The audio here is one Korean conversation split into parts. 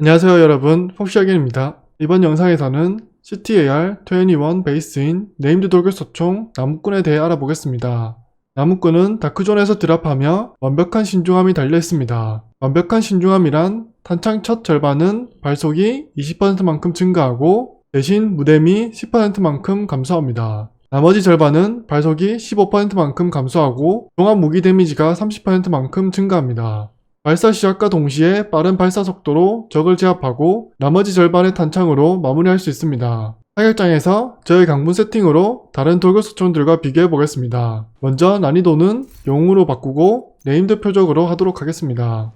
안녕하세요 여러분. 폭시아겐입니다. 이번 영상에서는 CTAR-21 베이스인 네임드 돌격 소총 나무꾼에 대해 알아보겠습니다. 나무꾼은 다크존에서 드랍하며 완벽한 신중함이 달려있습니다. 완벽한 신중함이란 탄창 첫 절반은 발속이 20%만큼 증가하고 대신 무댐이 10%만큼 감소합니다. 나머지 절반은 발속이 15%만큼 감소하고 종합 무기 데미지가 30%만큼 증가합니다 발사 시작과 동시에 빠른 발사 속도로 적을 제압하고 나머지 절반의 탄창으로 마무리할 수 있습니다. 사격장에서 저의 강분 세팅으로 다른 돌격 소총들과 비교해 보겠습니다. 먼저 난이도는 영웅으로 바꾸고 네임드 표적으로 하도록 하겠습니다.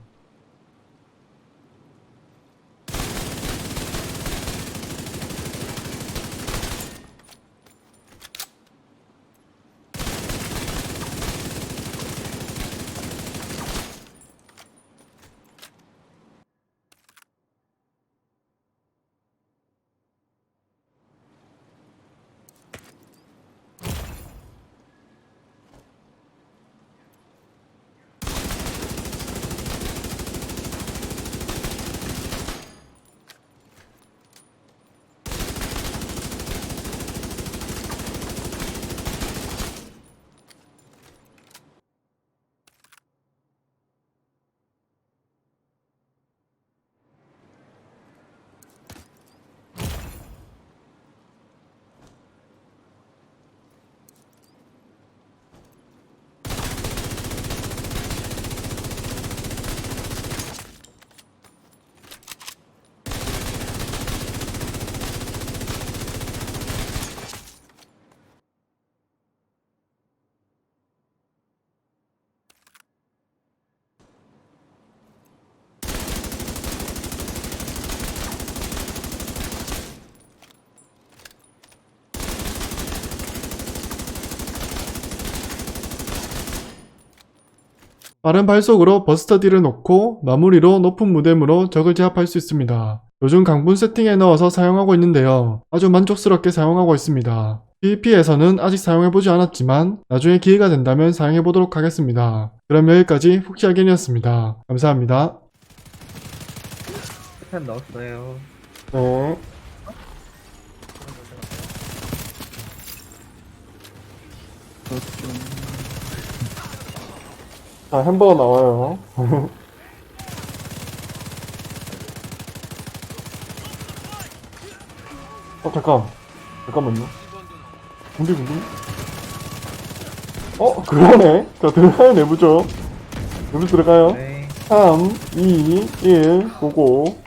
빠른 발속으로 버스터디를 놓고 마무리로 높은 무댐으로 적을 제압할 수 있습니다. 요즘 강분 세팅에 넣어서 사용하고 있는데요. 아주 만족스럽게 사용하고 있습니다. PVP에서는 아직 사용해보지 않았지만 나중에 기회가 된다면 사용해보도록 하겠습니다. 그럼 여기까지 훅시아겐이었습니다. 감사합니다. 스탄 넣었어요. 네. 자, 햄버거 나와요. 어, 잠깐. 잠깐만요. 군대 군대? 어, 그러네. 자, 들어가요, 내부죠. 내부 들어가요. 네. 3, 2, 1, 고고.